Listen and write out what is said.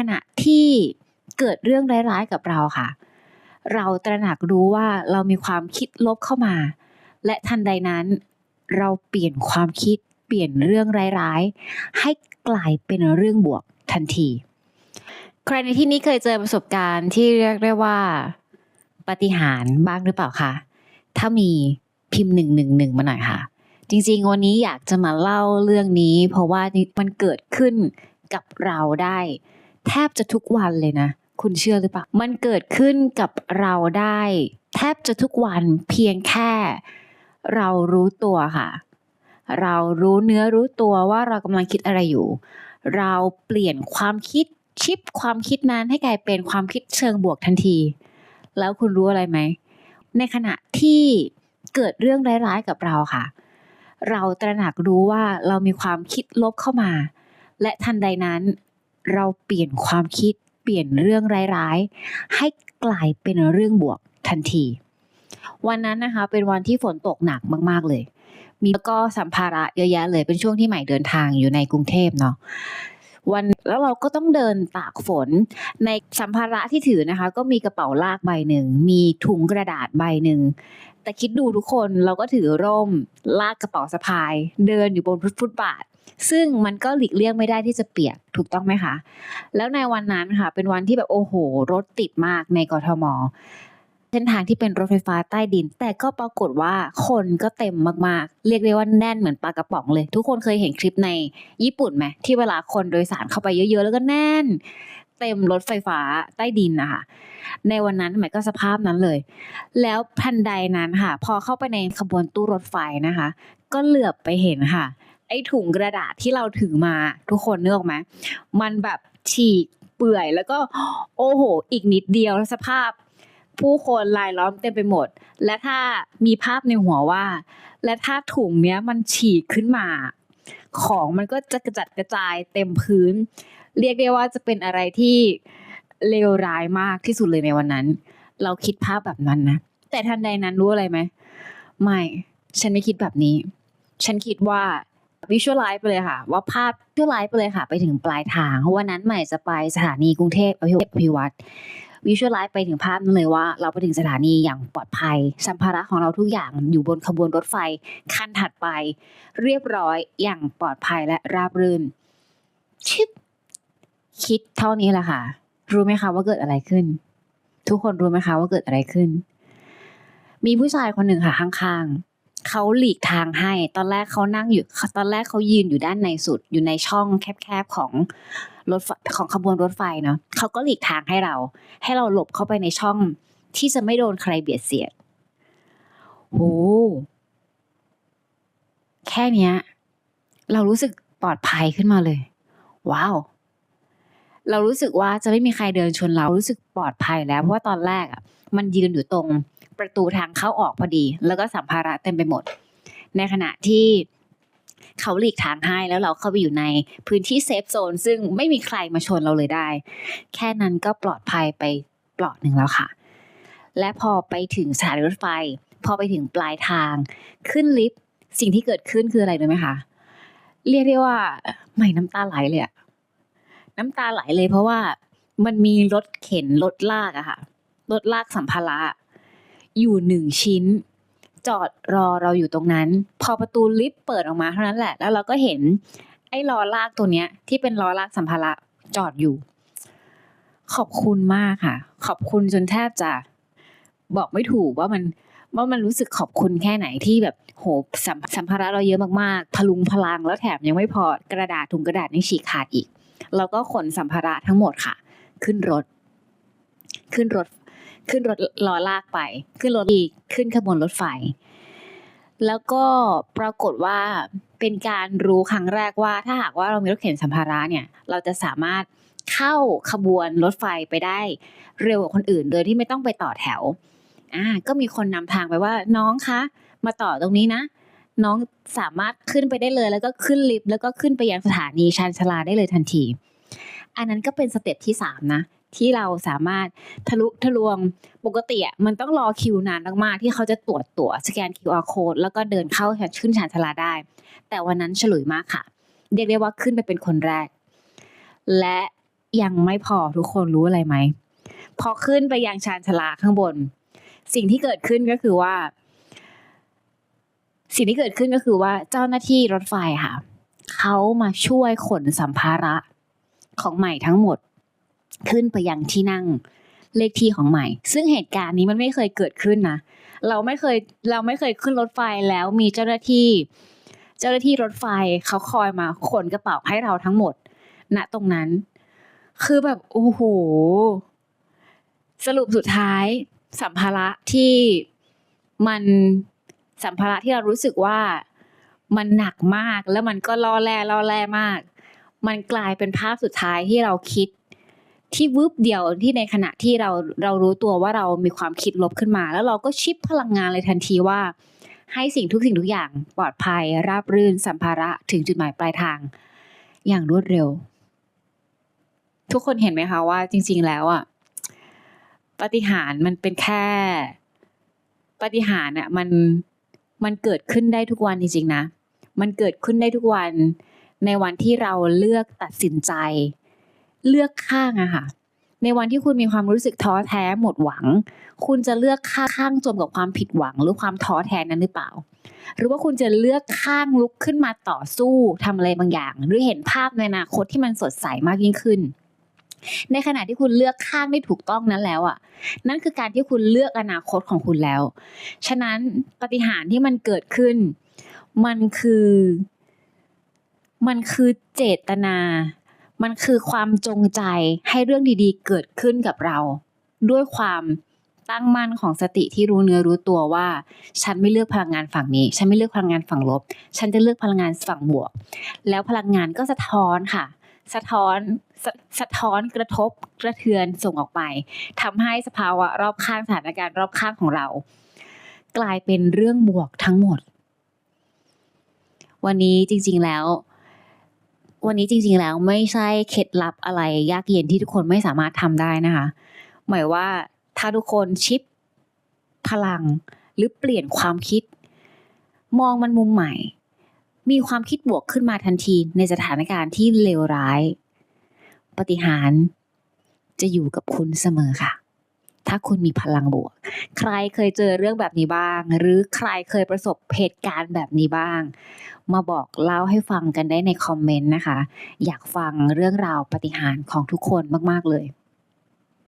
ขณะที่เกิดเรื่องร้ายๆกับเราค่ะ เราตระหนักรู้ว่าเรามีความคิดลบเข้ามา และทันใดนั้น เราเปลี่ยนความคิดเปลี่ยนเรื่องร้ายๆ ให้กลายเป็นเรื่องบวกทันที ใครในที่นี้เคยเจอประสบการณ์ที่เรียกได้ว่าปฏิหารบ้างหรือเปล่าคะ ถ้ามีพิมพ์หนึ่งหนึ่งหนึ่งมาหน่อยค่ะ จริงๆ วันนี้อยากจะมาเล่าเรื่องนี้ เพราะว่ามันเกิดขึ้นกับเราได้ แทบจะทุกวันเลยนะ คุณเชื่อหรือเปล่า มันเกิดขึ้นกับเราได้ แทบจะทุกวันเพียงแค่ เรารู้ตัวค่ะ เรารู้เนื้อรู้ตัวว่าเรากำลังคิดอะไรอยู่ เราเปลี่ยนความคิดชิปความคิดนั้นให้กลายเป็นความคิดเชิงบวกทันที แล้วคุณรู้อะไรไหม ในขณะที่เกิดเรื่องร้ายๆกับเราค่ะ เราตระหนักรู้ว่าเรามีความคิดลบเข้ามา และทันใดนั้น เราเปลี่ยนความคิดเปลี่ยนเรื่องร้ายๆ ให้กลายเป็นเรื่องบวกทันที วันนั้นนะคะเป็นวันที่ฝนตกหนักมากๆเลย มีแล้วก็สัมภาระเยอะแยะเลยเป็นช่วงที่ใหม่เดินทางอยู่ในกรุงเทพเนาะวันแล้วเราก็ต้องเดินตากฝน ในสัมภาระที่ถือนะคะ ก็มีกระเป๋าลากใบหนึ่ง มีถุงกระดาษใบหนึ่ง แต่คิดดูทุกคนเราก็ถือร่ม ลากกระเป๋าสะพาย เดินอยู่บนฟุตบาท ซึ่งมันก็หลีกเลี่ยงไม่ได้ที่จะเปียกถูกต้องไหมคะ แล้วในวันนั้นค่ะ เป็นวันที่แบบโอ้โห รถติดมากในกทมเส้นทางที่เป็นรถไฟฟ้าใต้ดิน แต่ก็ปรากฏว่าคนก็เต็มมากๆ เรียกได้ว่าแน่นเหมือนปลากระป๋องเลย ทุกคนเคยเห็นคลิปในญี่ปุ่นไหมที่เวลาคนโดยสารเข้าไปเยอะๆ แล้วก็แน่น เต็มรถไฟฟ้าใต้ดินนะคะในวันนั้นหมายก็สภาพนั้นเลย แล้วทันใดนั้นค่ะ พอเข้าไปในขบวนตู้รถไฟนะคะ ก็เหลือบไปเห็นค่ะ ไอ้ถุงกระดาษที่เราถือมาทุกคนนึกออกไหมมันแบบฉีกเปื่อยแล้วก็โอ้โห อีกนิดเดียวแล้วสภาพ ผู้คนลายล้อมเต็มไปหมด และถ้ามีภาพในหัวว่า และถ้าถุงเนี้ยมันฉีกขึ้นมา ของมันก็จะกระจัดกระจายเต็มพื้น เรียกได้ว่าจะเป็นอะไรที่เลวร้ายมากที่สุดเลยในวันนั้น เราคิดภาพแบบนั้นนะแต่ทันใดนั้นรู้อะไรไหมไม่ ฉันไม่คิดแบบนี้ ฉันคิดว่า วิชวลไลซ์ไปเลยค่ะ ว่าภาพวิชวลไลซ์ไปเลยค่ะ ไปถึงปลายทางเพราะวันนั้นใหม่จะไปสถานีกรุงเทพอภิวัตรวิชวลไลซ์ไปถึงภาพนั้นเลยว่า เราไปถึงสถานีอย่างปลอดภัย สัมภาระของเราทุกอย่างอยู่บนขบวนรถไฟคันถัดไป เรียบร้อยอย่างปลอดภัยและราบรื่น ชิบคิดเท่านี้แหละค่ะ รู้ไหมคะว่าเกิดอะไรขึ้น ทุกคนรู้ไหมคะว่าเกิดอะไรขึ้น มีผู้ชายคนหนึ่งค่ะข้างๆ เขาหลีกทางให้ ตอนแรกเขานั่งอยู่ ตอนแรกเขายืนอยู่ด้านในสุด อยู่ในช่องแคบๆของรถของขบวนรถไฟเนาะเขาก็หลีกทางให้เรา ให้เราหลบเข้าไปในช่องที่จะไม่โดนใครเบียดเสียดโหแค่เนี้ย เรารู้สึกปลอดภัยขึ้นมาเลย ว้าว เรารู้สึกว่าจะไม่มีใครเดินชนเรารู้สึกปลอดภัยแล้วเพราะว่าตอนแรกอะ มันยืนอยู่ตรง ประตูทางเข้าออกพอดี แล้วก็สัมภาระเต็มไปหมด ในขณะที่เขาหลีกทางให้แล้วเราเข้าไปอยู่ในพื้นที่เซฟโซนซึ่งไม่มีใครมาชนเราเลยได้ แค่นั้นก็ปลอดภัยไปปลอดหนึ่งแล้วค่ะ และพอไปถึงสถานีรถไฟ พอไปถึงปลายทาง ขึ้นลิฟต์สิ่งที่เกิดขึ้นคืออะไรรู้ไหมคะเรียกได้ว่าไม่น้ำตาไหลเลยอะน้ำตาไหลเลยเพราะว่ามันมีรถเข็นรถลากอะค่ะรถลากสัมภาระ อยู่หนึ่งชิ้น จอดรอเราอยู่ตรงนั้น พอประตูลิฟต์เปิดออกมาเท่านั้นแหละ แล้วเราก็เห็น ไอ้ล้อลากตัวเนี้ย ที่เป็นล้อลากสัมภาระจอดอยู่ ขอบคุณมากค่ะ ขอบคุณจนแทบจะบอกไม่ถูกว่ามันว่ามันรู้สึกขอบคุณแค่ไหนที่แบบโหสัมสัมภาระเราเยอะมากๆพลุงพลังแล้วแถมยังไม่พอกระดาษถุงกระดาษนี่ฉีกขาดอีก เราก็ขนสัมภาระทั้งหมดค่ะ ขึ้นรถ ขึ้นรถ ขึ้นรถล้อลากไป ขึ้นรถอีกขึ้นขบวนรถไฟ แล้วก็ปรากฏว่าเป็นการรู้ครั้งแรกว่า ถ้าหากว่าเรามีรถเข็นสัมภาระเนี่ย เราจะสามารถเข้าขบวนรถไฟไปได้เร็วกว่าคนอื่น โดยที่ไม่ต้องไปต่อแถวอ่าก็มีคนนำทางไปว่าน้องคะ มาต่อตรงนี้นะ น้องสามารถขึ้นไปได้เลย แล้วก็ขึ้นลิฟต์แล้วก็ขึ้นไปยังสถานีชานชาลาได้เลยทันที อันนั้นก็เป็นสเต็ปที่สามนะ ที่เราสามารถทะลุทะลวงปกติอะมันต้องรอคิวนานมากๆที่เขาจะตรวจตั๋วสแกน QR code แล้วก็เดินเข้าขึ้นชานชาลาได้ แต่วันนั้นฉลุยมากค่ะ เรียกได้ว่าขึ้นไปเป็นคนแรก และยังไม่พอทุกคนรู้อะไรไหม พอขึ้นไปยังชานชาลาข้างบน สิ่งที่เกิดขึ้นก็คือว่า สิ่งที่เกิดขึ้นก็คือว่าเจ้าหน้าที่รถไฟค่ะเขามาช่วยขนสัมภาระของใหม่ทั้งหมด ขึ้นไปยังที่นั่งเลขที่ของใหม่ ซึ่งเหตุการณ์นี้มันไม่เคยเกิดขึ้นนะ เราไม่เคยเราไม่เคยขึ้นรถไฟแล้วมีเจ้าหน้าที่ เจ้าหน้าที่รถไฟเขาคอยมาขนกระเป๋าให้เราทั้งหมด ณตรงนั้น คือแบบโอ้โหสรุปสุดท้าย สัมภาระที่มันสัมภาระที่เรารู้สึกว่ามันหนักมากแล้วมันก็ล่อแร่ล่อแร่มาก มันกลายเป็นภาพสุดท้ายที่เราคิด ที่วืบเดียวที่ในขณะที่เราเรารู้ตัวว่าเรามีความคิดลบขึ้นมา แล้วเราก็ชิปพลังงานเลยทันทีว่า ให้สิ่งทุกสิ่งทุกอย่างปลอดภัยราบรื่นสัมภาระถึงจุดหมายปลายทาง อย่างรวดเร็ว ทุกคนเห็นไหมคะว่า จริง ๆ แล้วอะปฏิหารมันเป็นแค่ปฏิหารอะมันมันเกิดขึ้นได้ทุกวันจริงๆนะ มันเกิดขึ้นได้ทุกวันในวันที่เราเลือกตัดสินใจ เลือกข้างอะค่ะ ในวันที่คุณมีความรู้สึกท้อแท้หมดหวัง คุณจะเลือกข้างข้างจมกับความผิดหวังหรือความท้อแท้นั้นหรือเปล่า หรือว่าคุณจะเลือกข้างลุกขึ้นมาต่อสู้ทำอะไรบางอย่าง หรือเห็นภาพในอนาคตที่มันสดใสมากยิ่งขึ้น ในขณะที่คุณเลือกข้างได้ถูกต้องนั้นแล้วอะ นั่นคือการที่คุณเลือกอนาคตของคุณแล้ว ฉะนั้นปฏิหารที่มันเกิดขึ้น มันคือ มันคือเจตนา มันคือความจงใจให้เรื่องดีๆ เกิดขึ้นกับเรา ด้วยความตั้งมั่นของสติที่รู้เนื้อรู้ตัวว่า ฉันไม่เลือกพลังงานฝั่งนี้ ฉันไม่เลือกพลังงานฝั่งลบ ฉันจะเลือกพลังงานฝั่งบวก แล้วพลังงานก็สะท้อนค่ะ สะท้อนสสะท้อนกระทบกระเทือนส่งออกไปทำให้สภาวะรอบข้างสถานการณ์รอบข้างของเรา กลายเป็นเรื่องบวกทั้งหมด วันนี้จริงๆแล้ว วันนี้จริงๆแล้วไม่ใช่เคล็ดลับอะไรยากเย็นที่ทุกคนไม่สามารถทำได้นะคะ หมายว่าถ้าทุกคนชิปพลังหรือเปลี่ยนความคิด มองมันมุมใหม่ มีความคิดบวกขึ้นมาทันทีในสถานการณ์ที่เลวร้าย ปฏิหารจะอยู่กับคุณเสมอค่ะ ถ้าคุณมีพลังบวก ใครเคยเจอเรื่องแบบนี้บ้าง หรือใครเคยประสบเหตุการณ์แบบนี้บ้าง มาบอกเล่าให้ฟังกันได้ในคอมเมนต์นะคะ อยากฟังเรื่องราวปฏิหารของทุกคนมาก ๆ เลย